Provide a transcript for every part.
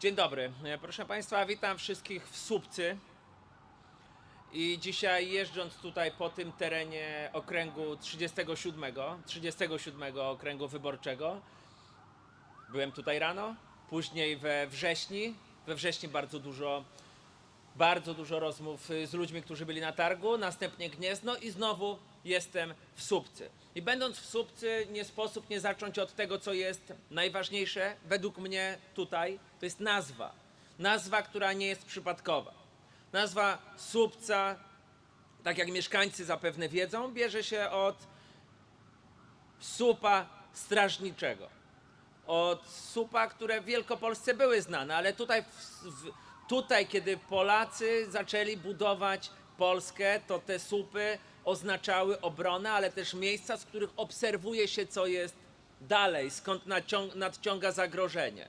Dzień dobry. E, Proszę Państwa, witam wszystkich w Słupcy. I dzisiaj jeżdżąc tutaj po tym terenie okręgu 37, 37 okręgu wyborczego, byłem tutaj rano, później we wrześni. We wrześni bardzo dużo, bardzo dużo rozmów y, z ludźmi, którzy byli na targu, następnie Gniezno i znowu jestem w Słupcy. I będąc w Słupcy nie sposób nie zacząć od tego, co jest najważniejsze według mnie tutaj, to jest nazwa. Nazwa, która nie jest przypadkowa. Nazwa Słupca, tak jak mieszkańcy zapewne wiedzą, bierze się od słupa strażniczego. Od słupa, które w Wielkopolsce były znane, ale tutaj, w, tutaj, kiedy Polacy zaczęli budować Polskę, to te słupy oznaczały obronę, ale też miejsca, z których obserwuje się, co jest dalej, skąd nadciąg, nadciąga zagrożenie.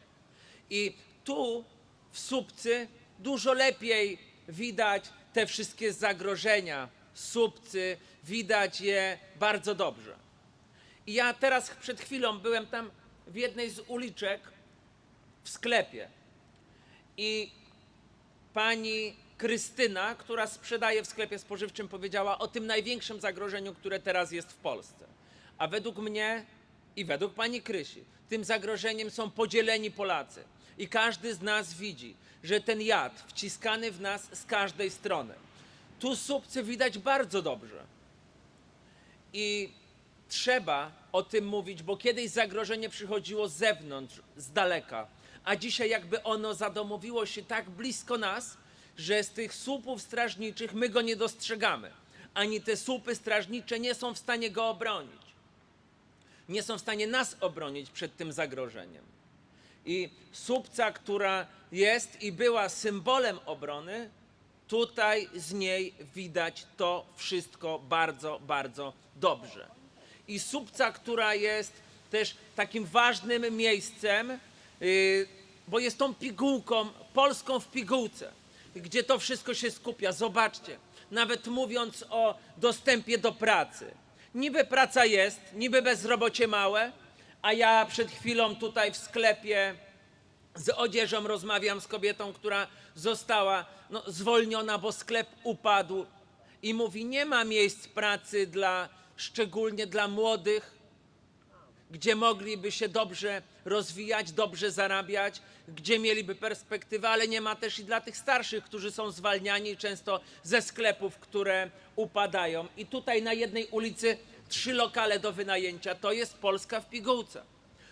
I tu w Słupcy dużo lepiej widać te wszystkie zagrożenia. Słupcy, widać je bardzo dobrze. I ja teraz przed chwilą byłem tam w jednej z uliczek w sklepie. I pani Krystyna, która sprzedaje w sklepie spożywczym, powiedziała o tym największym zagrożeniu, które teraz jest w Polsce. A według mnie i według pani Krysi, tym zagrożeniem są podzieleni Polacy. I każdy z nas widzi, że ten jad wciskany w nas z każdej strony. Tu słupcy widać bardzo dobrze. I trzeba o tym mówić, bo kiedyś zagrożenie przychodziło z zewnątrz, z daleka, a dzisiaj jakby ono zadomowiło się tak blisko nas, że z tych słupów strażniczych my go nie dostrzegamy. Ani te słupy strażnicze nie są w stanie go obronić. Nie są w stanie nas obronić przed tym zagrożeniem. I słupca, która jest i była symbolem obrony, tutaj z niej widać to wszystko bardzo, bardzo dobrze. I słupca, która jest też takim ważnym miejscem, yy, bo jest tą pigułką, Polską w pigułce, gdzie to wszystko się skupia. Zobaczcie, nawet mówiąc o dostępie do pracy. Niby praca jest, niby bezrobocie małe, a ja przed chwilą tutaj w sklepie z odzieżą rozmawiam z kobietą, która została no, zwolniona, bo sklep upadł i mówi: Nie ma miejsc pracy dla szczególnie dla młodych, gdzie mogliby się dobrze rozwijać, dobrze zarabiać, gdzie mieliby perspektywę, ale nie ma też i dla tych starszych, którzy są zwalniani często ze sklepów, które upadają. I tutaj na jednej ulicy trzy lokale do wynajęcia. To jest Polska w pigułce.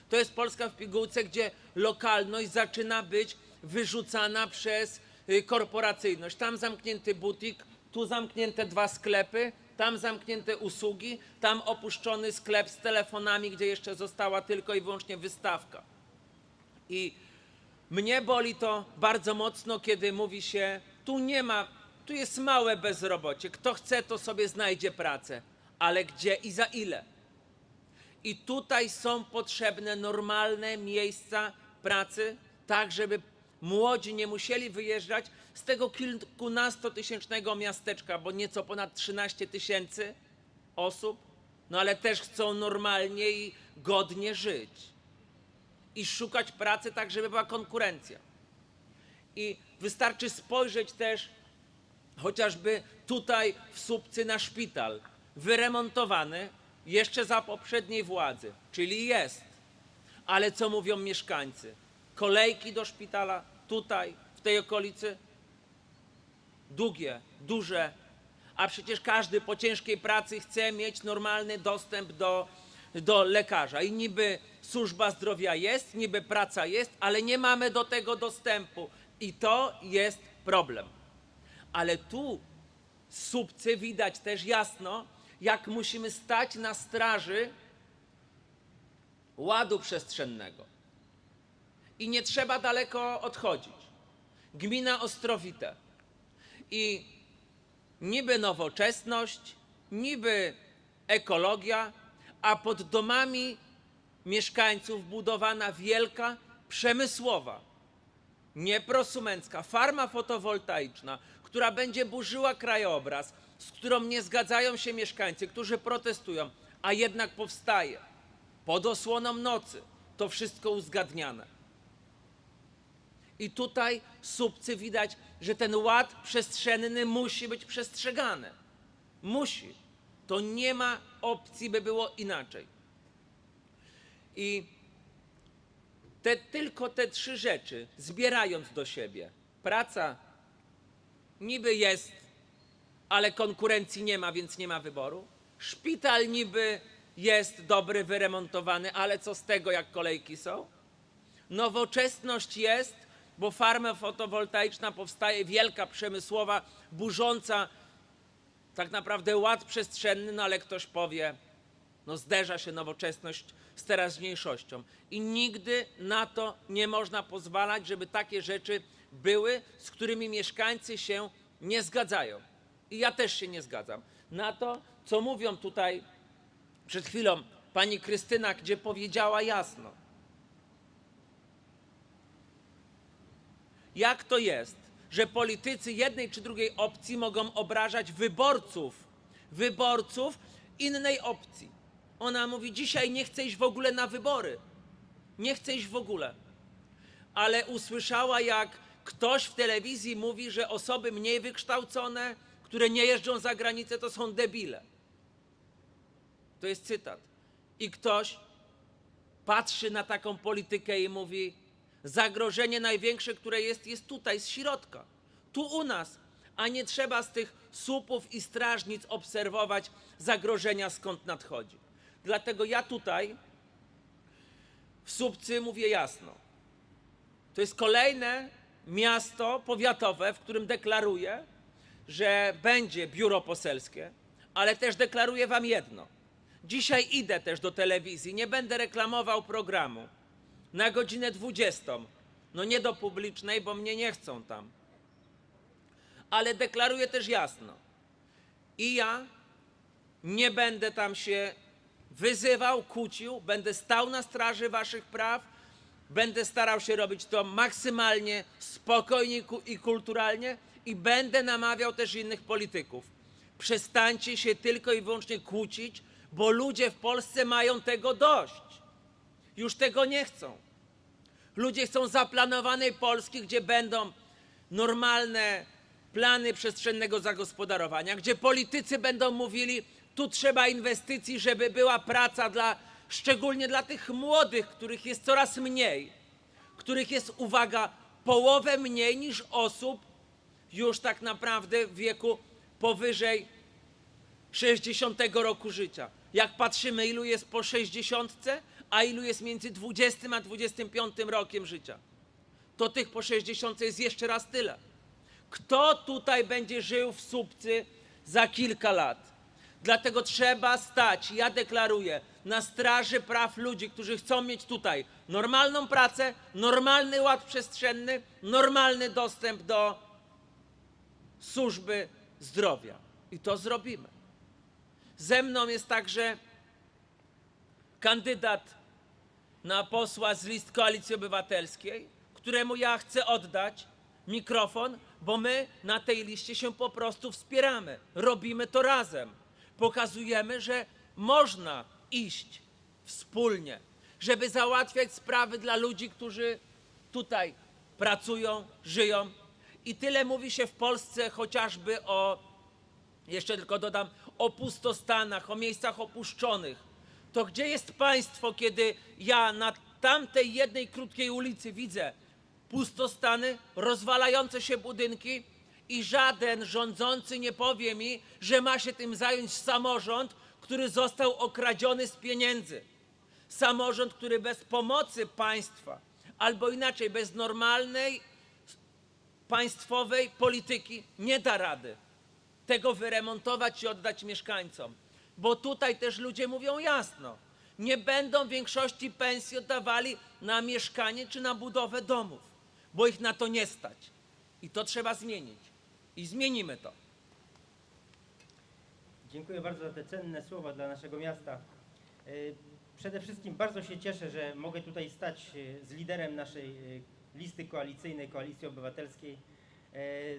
To jest Polska w pigułce, gdzie lokalność zaczyna być wyrzucana przez y, korporacyjność. Tam zamknięty butik, tu zamknięte dwa sklepy, tam zamknięte usługi, tam opuszczony sklep z telefonami, gdzie jeszcze została tylko i wyłącznie wystawka. I mnie boli to bardzo mocno, kiedy mówi się, tu nie ma, tu jest małe bezrobocie, kto chce, to sobie znajdzie pracę, ale gdzie i za ile? I tutaj są potrzebne normalne miejsca pracy, tak żeby młodzi nie musieli wyjeżdżać z tego kilkunastotysięcznego miasteczka, bo nieco ponad 13 tysięcy osób, no ale też chcą normalnie i godnie żyć. I szukać pracy tak, żeby była konkurencja. I wystarczy spojrzeć też chociażby tutaj w Słupcy na szpital, wyremontowany jeszcze za poprzedniej władzy, czyli jest. Ale co mówią mieszkańcy? Kolejki do szpitala tutaj, w tej okolicy? Długie, duże. A przecież każdy po ciężkiej pracy chce mieć normalny dostęp do, do lekarza. I niby służba zdrowia jest, niby praca jest, ale nie mamy do tego dostępu. I to jest problem. Ale tu w Słupcy widać też jasno, jak musimy stać na straży ładu przestrzennego. I nie trzeba daleko odchodzić. Gmina Ostrowite. I niby nowoczesność, niby ekologia, a pod domami mieszkańców budowana wielka, przemysłowa, nie prosumencka, farma fotowoltaiczna, która będzie burzyła krajobraz, z którą nie zgadzają się mieszkańcy, którzy protestują, a jednak powstaje pod osłoną nocy. To wszystko uzgadniane. I tutaj słupcy widać, że ten ład przestrzenny musi być przestrzegany. Musi. To nie ma opcji, by było inaczej. I te, tylko te trzy rzeczy, zbierając do siebie, praca niby jest, ale konkurencji nie ma, więc nie ma wyboru. Szpital niby jest dobry, wyremontowany, ale co z tego, jak kolejki są? Nowoczesność jest, bo farma fotowoltaiczna powstaje, wielka, przemysłowa, burząca tak naprawdę ład przestrzenny, no ale ktoś powie, no zderza się nowoczesność z teraźniejszością. I nigdy na to nie można pozwalać, żeby takie rzeczy były, z którymi mieszkańcy się nie zgadzają. I ja też się nie zgadzam. Na to, co mówią tutaj przed chwilą pani Krystyna, gdzie powiedziała jasno. Jak to jest, że politycy jednej czy drugiej opcji mogą obrażać wyborców, wyborców innej opcji? Ona mówi: Dzisiaj nie chcę iść w ogóle na wybory. Nie chcę iść w ogóle. Ale usłyszała, jak ktoś w telewizji mówi, że osoby mniej wykształcone, które nie jeżdżą za granicę, to są debile. To jest cytat. I ktoś patrzy na taką politykę i mówi: Zagrożenie największe, które jest, jest tutaj, z środka, tu u nas, a nie trzeba z tych słupów i strażnic obserwować zagrożenia, skąd nadchodzi. Dlatego ja tutaj w Słupcy mówię jasno. To jest kolejne miasto powiatowe, w którym deklaruję, że będzie biuro poselskie, ale też deklaruję Wam jedno. Dzisiaj idę też do telewizji, nie będę reklamował programu na godzinę 20. No nie do publicznej, bo mnie nie chcą tam. Ale deklaruję też jasno. I ja nie będę tam się wyzywał, kłócił, będę stał na straży waszych praw, będę starał się robić to maksymalnie spokojnie i kulturalnie i będę namawiał też innych polityków. Przestańcie się tylko i wyłącznie kłócić, bo ludzie w Polsce mają tego dość. Już tego nie chcą. Ludzie chcą zaplanowanej Polski, gdzie będą normalne plany przestrzennego zagospodarowania, gdzie politycy będą mówili, tu trzeba inwestycji, żeby była praca dla, szczególnie dla tych młodych, których jest coraz mniej, których jest, uwaga, połowę mniej niż osób już tak naprawdę w wieku powyżej 60 roku życia. Jak patrzymy, ilu jest po 60, a ilu jest między 20 a 25 rokiem życia, to tych po 60 jest jeszcze raz tyle. Kto tutaj będzie żył w Słupcy za kilka lat? Dlatego trzeba stać, ja deklaruję, na straży praw ludzi, którzy chcą mieć tutaj normalną pracę, normalny ład przestrzenny, normalny dostęp do służby zdrowia. I to zrobimy. Ze mną jest także kandydat na posła z list Koalicji Obywatelskiej, któremu ja chcę oddać mikrofon, bo my na tej liście się po prostu wspieramy. Robimy to razem. Pokazujemy, że można iść wspólnie, żeby załatwiać sprawy dla ludzi, którzy tutaj pracują, żyją. I tyle mówi się w Polsce chociażby o jeszcze tylko dodam, o pustostanach, o miejscach opuszczonych. To gdzie jest państwo, kiedy ja na tamtej jednej krótkiej ulicy widzę pustostany, rozwalające się budynki i żaden rządzący nie powie mi, że ma się tym zająć samorząd, który został okradziony z pieniędzy. Samorząd, który bez pomocy państwa, albo inaczej, bez normalnej państwowej polityki nie da rady tego wyremontować i oddać mieszkańcom. Bo tutaj też ludzie mówią jasno, nie będą większości pensji oddawali na mieszkanie czy na budowę domów, bo ich na to nie stać. I to trzeba zmienić. I zmienimy to. Dziękuję bardzo za te cenne słowa dla naszego miasta. E, Przede wszystkim bardzo się cieszę, że mogę tutaj stać e, z liderem naszej e, listy koalicyjnej, Koalicji Obywatelskiej,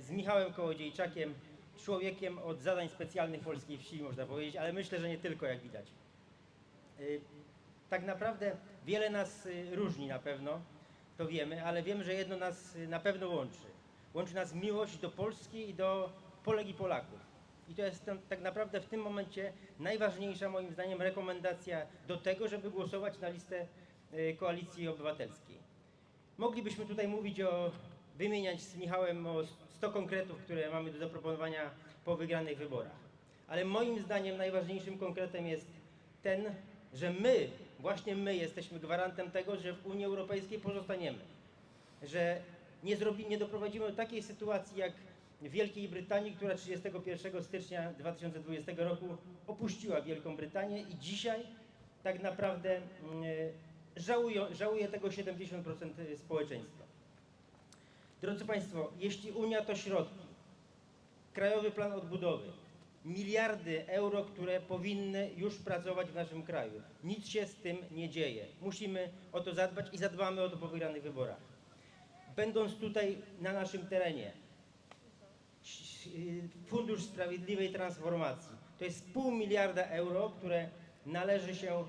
z Michałem Kołodziejczakiem, człowiekiem od zadań specjalnych polskiej wsi, można powiedzieć, ale myślę, że nie tylko, jak widać. E, Tak naprawdę wiele nas e, różni na pewno. to wiemy, ale wiemy, że jedno nas y, na pewno łączy. Łączy nas miłość do Polski i do Polek i Polaków. I to jest tak naprawdę w tym momencie najważniejsza moim zdaniem rekomendacja do tego, żeby głosować na listę y, Koalicji Obywatelskiej. Moglibyśmy tutaj mówić o, wymieniać z Michałem o 100 konkretów, które mamy do zaproponowania po wygranych wyborach. Ale moim zdaniem najważniejszym konkretem jest ten, że my, właśnie my jesteśmy gwarantem tego, że w Unii Europejskiej pozostaniemy. Że nie, zrobi, nie doprowadzimy do takiej sytuacji jak w Wielkiej Brytanii, która 31 stycznia 2020 roku opuściła Wielką Brytanię i dzisiaj tak naprawdę mm, żałują, żałuje tego 70% społeczeństwa. Drodzy Państwo, jeśli Unia to środki, Krajowy Plan Odbudowy, miliardy euro, które powinny już pracować w naszym kraju. Nic się z tym nie dzieje. Musimy o to zadbać i zadbamy o to po wygranych wyborach. Będąc tutaj na naszym terenie, Fundusz Sprawiedliwej Transformacji to jest pół miliarda euro, które należy się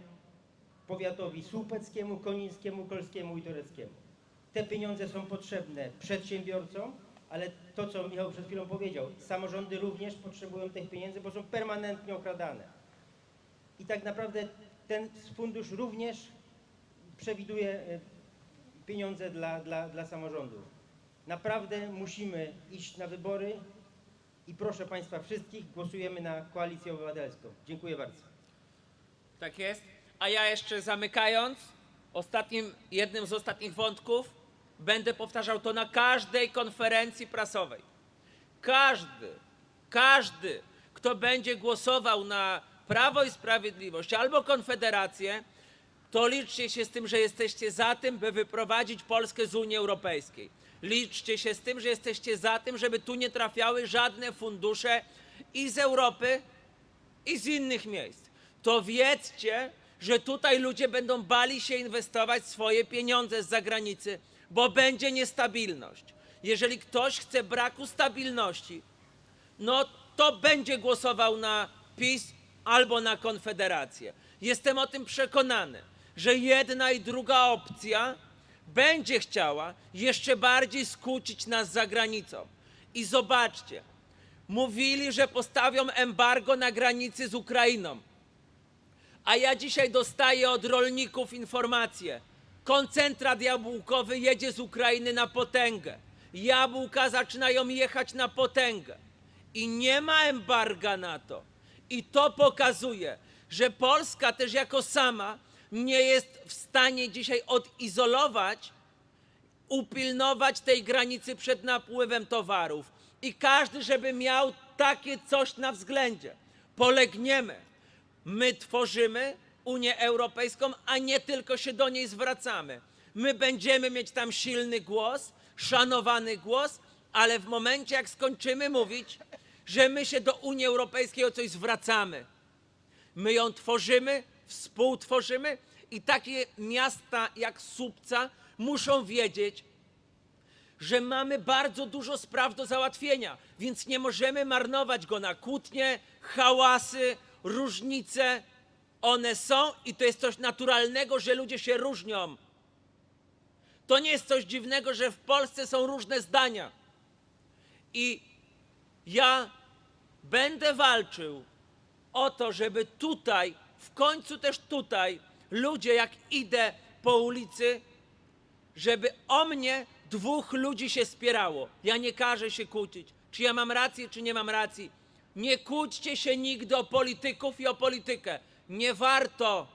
powiatowi słupeckiemu, konińskiemu, kolskiemu i tureckiemu. Te pieniądze są potrzebne przedsiębiorcom, ale to, co Michał przed chwilą powiedział, samorządy również potrzebują tych pieniędzy, bo są permanentnie okradane. I tak naprawdę ten fundusz również przewiduje e, pieniądze dla, dla, dla samorządów. Naprawdę musimy iść na wybory i proszę Państwa wszystkich, głosujemy na Koalicję Obywatelską. Dziękuję bardzo. Tak jest. A ja jeszcze zamykając, ostatnim, jednym z ostatnich wątków, będę powtarzał to na każdej konferencji prasowej. Każdy, każdy, kto będzie głosował na Prawo i Sprawiedliwość albo Konfederację, to liczcie się z tym, że jesteście za tym, by wyprowadzić Polskę z Unii Europejskiej. Liczcie się z tym, że jesteście za tym, żeby tu nie trafiały żadne fundusze i z Europy, i z innych miejsc. To wiedzcie, że tutaj ludzie będą bali się inwestować swoje pieniądze z zagranicy, bo będzie niestabilność. Jeżeli ktoś chce braku stabilności, no to będzie głosował na PiS albo na Konfederację. Jestem o tym przekonany, że jedna i druga opcja będzie chciała jeszcze bardziej skłócić nas za granicą. I zobaczcie, mówili, że postawią embargo na granicy z Ukrainą. A ja dzisiaj dostaję od rolników informację. Koncentrat jabłkowy jedzie z Ukrainy na potęgę. Jabłka zaczynają jechać na potęgę. I nie ma embarga na to. I to pokazuje, że Polska też jako sama nie jest w stanie dzisiaj odizolować upilnować tej granicy przed napływem towarów. I każdy, żeby miał takie coś na względzie. Polegniemy. My tworzymy Unię Europejską, a nie tylko się do niej zwracamy. My będziemy mieć tam silny głos, szanowany głos, ale w momencie, jak skończymy mówić, że my się do Unii Europejskiej o coś zwracamy, My ją tworzymy, współtworzymy i takie miasta jak Słupca muszą wiedzieć, że mamy bardzo dużo spraw do załatwienia, więc nie możemy marnować go na kłótnie, hałasy, różnice. One są i to jest coś naturalnego, że ludzie się różnią. To nie jest coś dziwnego, że w Polsce są różne zdania. I ja będę walczył o to, żeby tutaj, w końcu też tutaj, ludzie, jak idę po ulicy, żeby o mnie dwóch ludzi się spierało. Ja nie każę się kłócić, czy ja mam rację, czy nie mam racji. Nie kłóćcie się nigdy o polityków i o politykę. Nie warto,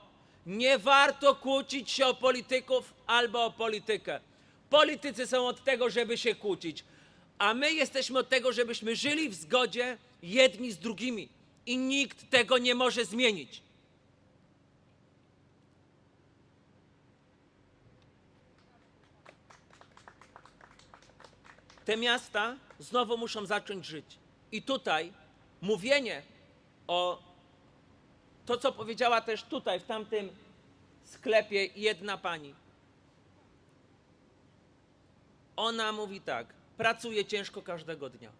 nie warto kłócić się o polityków albo o politykę. Politycy są od tego, żeby się kłócić, a my jesteśmy od tego, żebyśmy żyli w zgodzie jedni z drugimi. I nikt tego nie może zmienić. Te miasta znowu muszą zacząć żyć. I tutaj mówienie o to, co powiedziała też tutaj, w tamtym sklepie jedna pani. Ona mówi tak: pracuje ciężko każdego dnia.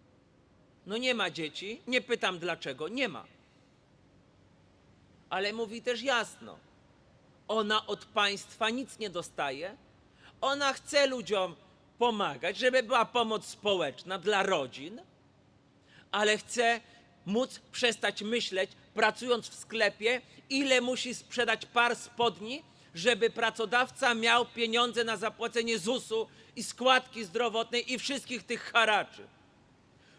No nie ma dzieci, nie pytam dlaczego, nie ma. Ale mówi też jasno: ona od państwa nic nie dostaje, Ona chce ludziom pomagać, żeby była pomoc społeczna dla rodzin, ale chce móc przestać myśleć, pracując w sklepie, ile musi sprzedać par spodni, żeby pracodawca miał pieniądze na zapłacenie ZUS-u i składki zdrowotnej i wszystkich tych haraczy.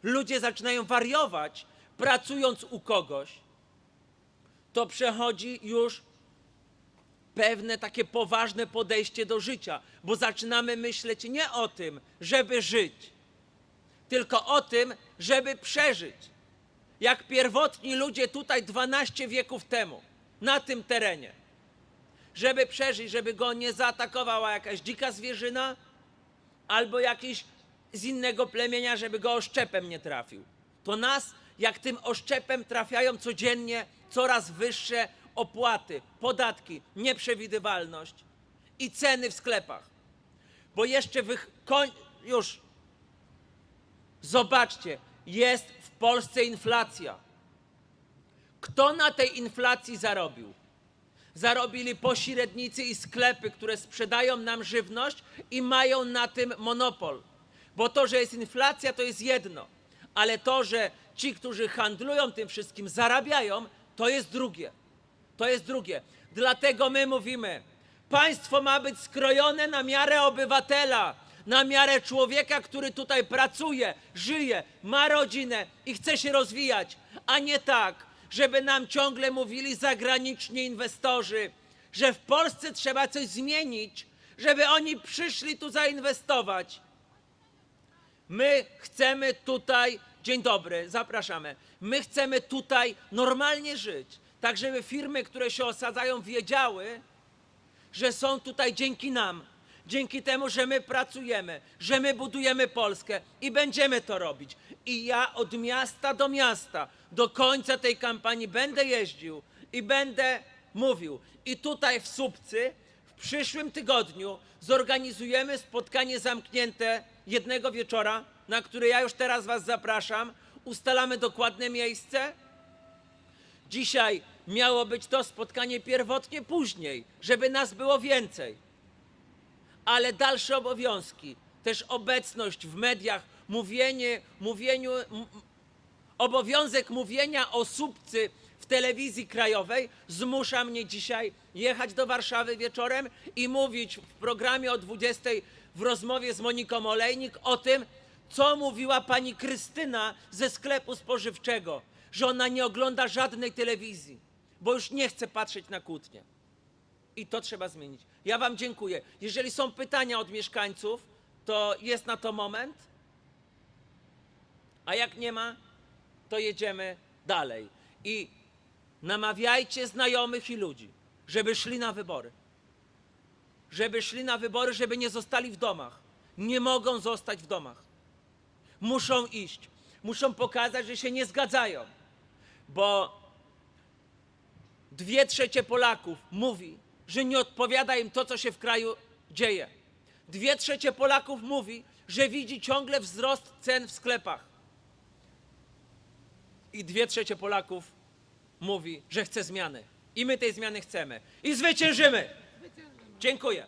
Ludzie zaczynają wariować, pracując u kogoś. To przechodzi już pewne takie poważne podejście do życia, bo zaczynamy myśleć nie o tym, żeby żyć, tylko o tym, żeby przeżyć. Jak pierwotni ludzie tutaj 12 wieków temu, na tym terenie. Żeby przeżyć, żeby go nie zaatakowała jakaś dzika zwierzyna albo jakiś z innego plemienia, żeby go oszczepem nie trafił. To nas, jak tym oszczepem trafiają codziennie coraz wyższe opłaty, podatki, nieprzewidywalność i ceny w sklepach. Bo jeszcze wych... koń... już Zobaczcie, jest w Polsce inflacja. Kto na tej inflacji zarobił? Zarobili pośrednicy i sklepy, które sprzedają nam żywność i mają na tym monopol. Bo to, że jest inflacja, to jest jedno, ale to, że ci, którzy handlują tym wszystkim, zarabiają, to jest drugie. To jest drugie. Dlatego my mówimy, państwo ma być skrojone na miarę obywatela, na miarę człowieka, który tutaj pracuje, żyje, ma rodzinę i chce się rozwijać, a nie tak, żeby nam ciągle mówili zagraniczni inwestorzy, że w Polsce trzeba coś zmienić, żeby oni przyszli tu zainwestować. My chcemy tutaj, dzień dobry, zapraszamy. My chcemy tutaj normalnie żyć, tak żeby firmy, które się osadzają, wiedziały, że są tutaj dzięki nam, dzięki temu, że my pracujemy, że my budujemy Polskę i będziemy to robić. I ja od miasta do miasta, do końca tej kampanii będę jeździł i będę mówił. I tutaj w Słupcy w przyszłym tygodniu zorganizujemy spotkanie zamknięte jednego wieczora, na które ja już teraz Was zapraszam. Ustalamy dokładne miejsce. Dzisiaj miało być to spotkanie pierwotnie później, żeby nas było więcej. Ale dalsze obowiązki, też obecność w mediach, mówienie, mówieniu, obowiązek mówienia o słupcy w telewizji krajowej zmusza mnie dzisiaj jechać do Warszawy wieczorem i mówić w programie o 20 w rozmowie z Moniką Olejnik o tym, co mówiła pani Krystyna ze sklepu spożywczego, że ona nie ogląda żadnej telewizji, bo już nie chce patrzeć na kłótnie. I to trzeba zmienić. Ja Wam dziękuję. Jeżeli są pytania od mieszkańców, to jest na to moment. A jak nie ma, to jedziemy dalej. I namawiajcie znajomych i ludzi, żeby szli na wybory. Żeby szli na wybory, żeby nie zostali w domach. Nie mogą zostać w domach. Muszą iść. Muszą pokazać, że się nie zgadzają. Bo dwie trzecie Polaków mówi, że nie odpowiada im to, co się w kraju dzieje. Dwie trzecie Polaków mówi, że widzi ciągle wzrost cen w sklepach. I dwie trzecie Polaków mówi, że chce zmiany. I my tej zmiany chcemy. I zwyciężymy. Dziękuję.